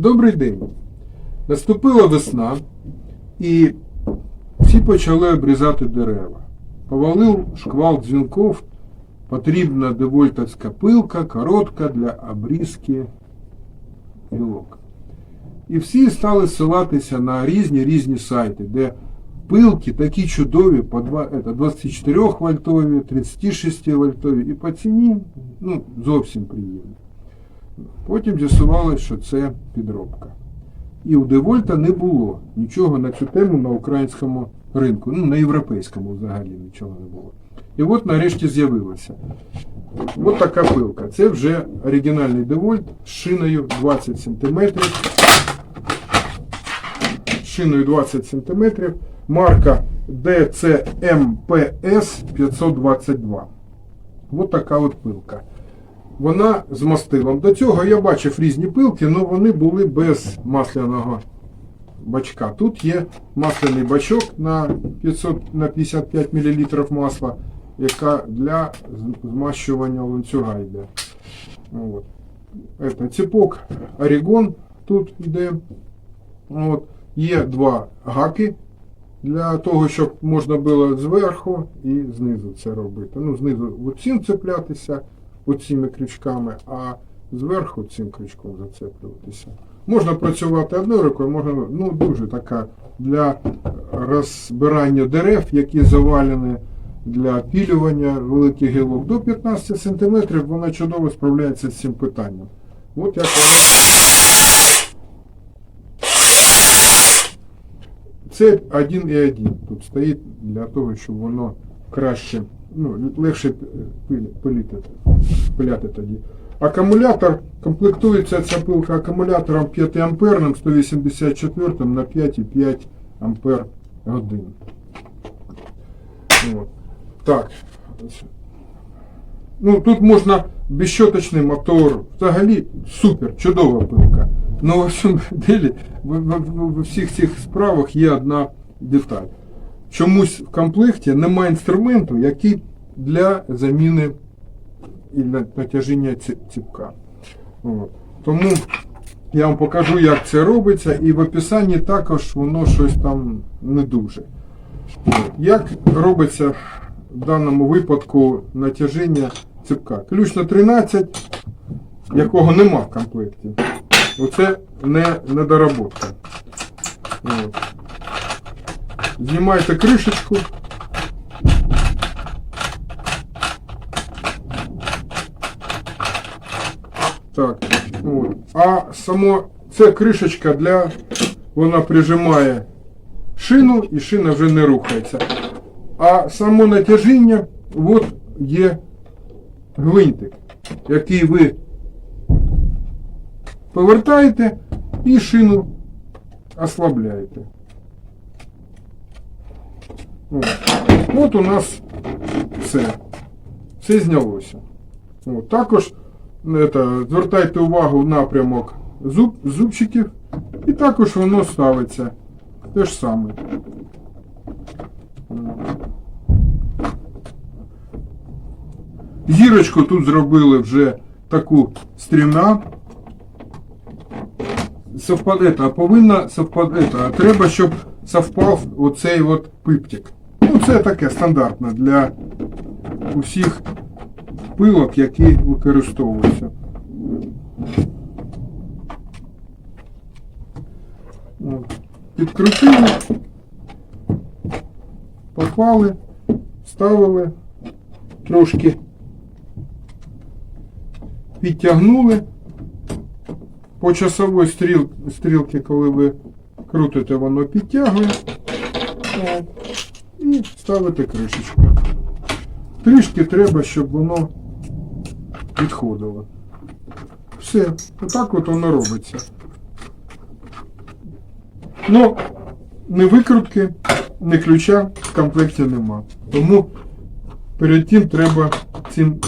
Добрий день. Наступила весна, і всі почали обрізати дерева. Повалив шквал дзвінків, потрібна девольтовська пилка, коротка для обрізки гілок. І всі стали ссилатися на різні різні сайти, де пилки такі чудові, по 24 вольтові, 36 вольтові і по ціні ну, зовсім приємні. Потім з'ясувалося, що це підробка. І у Девольта не було нічого на цю тему на українському ринку, ну на європейському взагалі нічого не було. І от нарешті з'явилося. От така пилка. Це вже оригінальний Девольт з шиною 20 см. Шиною 20 см. Марка DCMPS 522. От така от пилка. Вона з мастилом. До цього я бачив різні пилки, але вони були без масляного бачка. Тут є масляний бачок на 500, на 55 мл масла, яка для змащування ланцюга йде. От. Это, ціпок Орігон тут йде. От. Є два гаки для того, щоб можна було зверху і знизу це робити. Ну, знизу оцім цеплятися, оціми крючками, а зверху цим крючком зацеплюватися. Можна працювати одною рукою, можна, ну, дуже така для розбирання дерев, які завалені для пілювання великих гілок. До 15 см вона чудово справляється з цим питанням. От як вона. Це один і один тут стоїть для того, щоб воно краще, ну, легше пиліти, пиляти тоді. Акумулятор комплектується ця пилка акумулятором 5 амперним 184 на 5,5 ампер годин. От. Так. Ну, тут можна безщоточний мотор. Взагалі супер, чудова пилка. Ну, во всьому делі, в, в, в, в всіх цих справах є одна деталь. Чомусь в комплекті немає інструменту, який для заміни і на- натяжіння ціпка. От. Тому я вам покажу, як це робиться, і в описанні також воно щось там не дуже. Як робиться в даному випадку натяжіння ціпка? Ключ на 13, якого нема в комплекті. Оце не недоработка. От. Знімаєте кришечку. Так, от. А само це кришечка для. Вона прижимає шину і шина вже не рухається. А само натяжіння, от є гвинтик, який ви повертаєте і шину ослабляєте. От, у нас все. Все знялося. От, також это, звертайте увагу в напрямок зуб, зубчиків, і також воно ставиться те ж саме. Зірочку тут зробили вже таку стрімна. Совпадета, повинна совпадета. Треба, щоб совпав оцей от пиптик. Ну, це таке стандартне для усіх пилок, які використовуються. Підкрутили, поклали, ставили, трошки підтягнули. По часовій стріл, стрілці, коли ви крутите, воно підтягує. І ставите кришечку. Трішки треба, щоб воно відходило. Все, отак от воно робиться. Ну, не викрутки, не ключа в комплекті нема. Тому перед тим треба цим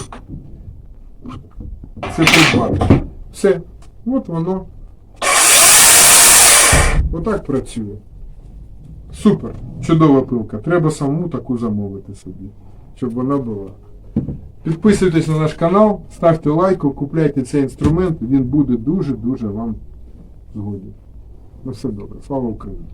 це придбати. Все. От воно. Отак працює. Супер, чудова пилка. Треба саму таку замовити собі, щоб вона була. Підписуйтесь на наш канал, ставте лайк, купляйте цей інструмент, він буде дуже-дуже вам згоден. На все добре. Слава Україні!